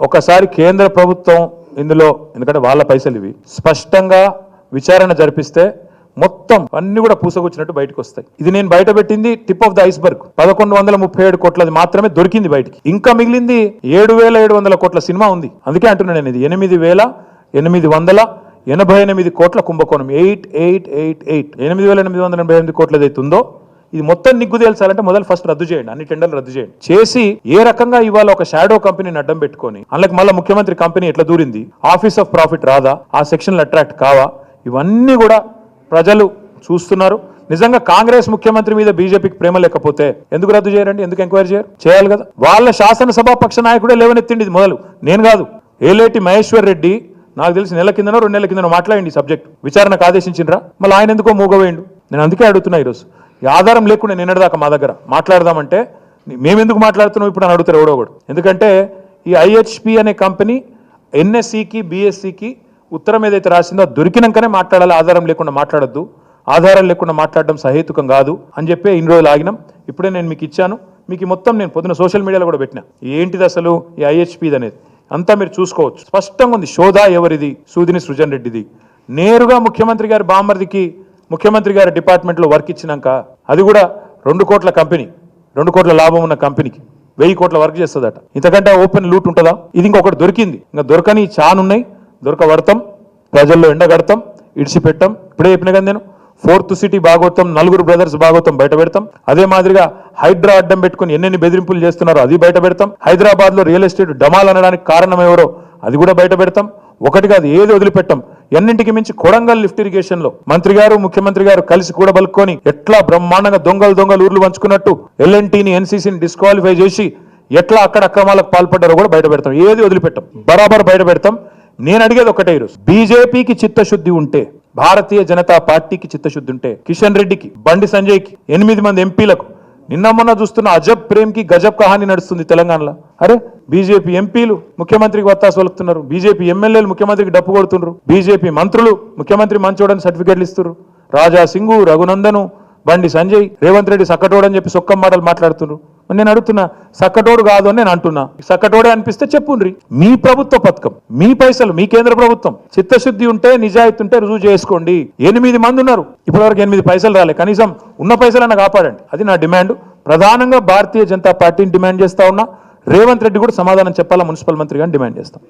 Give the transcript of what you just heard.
ఒకసారి కేంద్ర ప్రభుత్వం ఇందులో ఎందుకంటే వాళ్ళ పైసలు ఇవి స్పష్టంగా విచారణ జరిపిస్తే మొత్తం అన్ని కూడా పూసగొచ్చినట్టు బయటకు వస్తాయి. ఇది నేను బయట పెట్టింది టిప్ ఆఫ్ ద ఐస్బర్గ్. పదకొండు వందల ముప్పై ఏడు కోట్లది మాత్రమే దొరికింది బయటికి. ఇంకా మిగిలింది ఏడు వేల ఏడు వందల కోట్ల సినిమా ఉంది. అందుకే అంటున్నాను నేను ఇది. ఎనిమిది వేల ఎనిమిది వందల ఎనభై ఎనిమిది కోట్ల కుంభకోణం. Eight eight eight eight. ఎనిమిది వేల ఎనిమిది వందల ఎనభై ఎనిమిది కోట్లది అయితే ఉందో ఇది మొత్తం నిగ్గు తేల్చాలంటే మొదలు ఫస్ట్ రద్దు చేయండి. అన్ని టెండర్లు రద్దు చేయండి. చేసి ఏ రకంగా ఇవాళ ఒక షాడో కంపెనీని అడ్డం పెట్టుకొని అందులోకి మళ్ళీ ముఖ్యమంత్రి కంపెనీ ఎట్లా దూరింది? ఆఫీస్ ఆఫ్ ప్రాఫిట్ రాదా? ఆ సెక్షన్లు అట్రాక్ట్ కావా? ఇవన్నీ కూడా ప్రజలు చూస్తున్నారు. నిజంగా కాంగ్రెస్ ముఖ్యమంత్రి మీద బీజేపీకి ప్రేమ లేకపోతే ఎందుకు రద్దు చేయరండి? ఎందుకు ఎంక్వైరీ చేయరు? చేయాలి కదా. వాళ్ళ శాసనసభ పక్ష నాయకుడే లేవనెత్తిండి మొదలు. నేను కాదు. ఏలేటి మహేశ్వర్ రెడ్డి నాకు తెలిసి నెల కిందనో రెండు నెలల కిందనో మాట్లాడండి సబ్జెక్ట్ విచారణకు ఆదేశించిండ్రా? మళ్ళీ ఆయన ఎందుకో మూగవేయండు? నేను అందుకే అడుగుతున్నా ఈరోజు. ఆధారం లేకుండా నిన్నటిదాకా మా దగ్గర మాట్లాడదామంటే మేమెందుకు మాట్లాడుతున్నాం ఇప్పుడు అని అడుగుతారు ఎవడో ఒకడు. ఎందుకంటే ఈ ఐహెచ్పి అనే కంపెనీ ఎన్ఎస్సికి బిఎస్సికి ఉత్తరం ఏదైతే రాసిందో దొరికినాకనే మాట్లాడాలి. ఆధారం లేకుండా మాట్లాడొద్దు. ఆధారం లేకుండా మాట్లాడడం సహేతుకం కాదు అని చెప్పి ఇన్ని రోజులు ఆగినాం. ఇప్పుడే నేను మీకు ఇచ్చాను. మీకు మొత్తం నేను పొద్దున సోషల్ మీడియాలో కూడా పెట్టిన. ఏంటిది అసలు ఈ ఐహెచ్పిది అనేది? అంతా మీరు చూసుకోవచ్చు. స్పష్టంగా ఉంది. శోధ ఎవరిది? సూదిని సృజన్ రెడ్డిది. నేరుగా ముఖ్యమంత్రి గారి బామ్మర్దికి ముఖ్యమంత్రి గారి డిపార్ట్మెంట్లో వర్క్ ఇచ్చినాక అది కూడా రెండు కోట్ల కంపెనీ రెండు కోట్ల లాభం ఉన్న కంపెనీకి వెయ్యి కోట్ల వర్క్ చేస్తుందట. ఇంతకంటే ఓపెన్ లూట్ ఉంటుందా? ఇది ఇంకొకటి దొరికింది. ఇంకా దొరకని చానున్నాయి. దొరకబడతాం ప్రజల్లో ఎండగడతాం. ఇడిచిపెట్టాం. ఇప్పుడే చెప్పిన కదా నేను ఫోర్త్ సిటీ భాగవతం నలుగురు బ్రదర్స్ బాగోతాం బయట పెడతాం. అదే మాదిరిగా హైడ్రా అడ్డం పెట్టుకుని ఎన్నెన్ని బెదిరింపులు చేస్తున్నారో అది బయట పెడతాం. హైదరాబాద్లో రియల్ ఎస్టేట్ డమాల్ అనడానికి కారణం ఎవరో అది కూడా బయట పెడతాం. ఒకటి కాదు ఏది వదిలిపెట్టాం. ఎన్నింటికి మించి కొడంగల్ లిఫ్ట్ ఇరిగేషన్లో మంత్రి గారు ముఖ్యమంత్రి గారు కలిసి కూడా బలుక్కొని ఎట్లా బ్రహ్మాండంగా దొంగలు దొంగలు ఊర్లు పంచుకున్నట్టు ఎల్ఎన్టీని ఎన్సీసీని డిస్క్వాలిఫై చేసి ఎట్లా అక్కడ అక్రమాలకు పాల్పడ్డారో కూడా బయట పెడతాం. ఏది వదిలిపెట్టాం? బరాబర్ బయట పెడతాం. నేను అడిగేది ఒకటే ఈరోజు. బీజేపీకి చిత్తశుద్ధి ఉంటే భారతీయ జనతా పార్టీకి చిత్తశుద్ధి ఉంటే కిషన్ రెడ్డికి బండి సంజయ్కి ఎనిమిది మంది ఎంపీలకు నిన్న మొన్న చూస్తున్న అజబ్ ప్రేమ్కి గజబ్ కహాని నడుస్తుంది తెలంగాణలో. అరే బీజేపీ ఎంపీలు ముఖ్యమంత్రికి వత్తాసు వలుపుతున్నారు. బీజేపీ ఎమ్మెల్యేలు ముఖ్యమంత్రికి డప్పు కొడుతున్నారు బీజేపీ మంత్రులు ముఖ్యమంత్రి మంచోడని సర్టిఫికేట్లు ఇస్తున్నారు రాజా సింగు రఘునందను బండి సంజయ్ రేవంత్ రెడ్డి సక్కటోడు అని చెప్పి సొక్కం మాటలు మాట్లాడుతున్నారు నేను అడుగుతున్నా సక్కటోడు కాదు అని నేను అంటున్నా. సక్కటోడే అనిపిస్తే చెప్పుండ్రి. మీ ప్రభుత్వ పథకం మీ పైసలు మీ కేంద్ర ప్రభుత్వం చిత్తశుద్ధి ఉంటే నిజాయితీ ఉంటే రుజువు చేసుకోండి. ఎనిమిది మంది ఉన్నారు. ఇప్పటివరకు ఎనిమిది పైసలు రాలే. కనీసం ఉన్న పైసలన్నా కాపాడండి. అది నా డిమాండ్. ప్రధానంగా భారతీయ జనతా పార్టీని డిమాండ్ చేస్తా ఉన్నా. రేవంత్ రెడ్డి కూడా సమాధానం చెప్పాలా మున్సిపల్ మంత్రి గారిని డిమాండ్ చేస్తాం.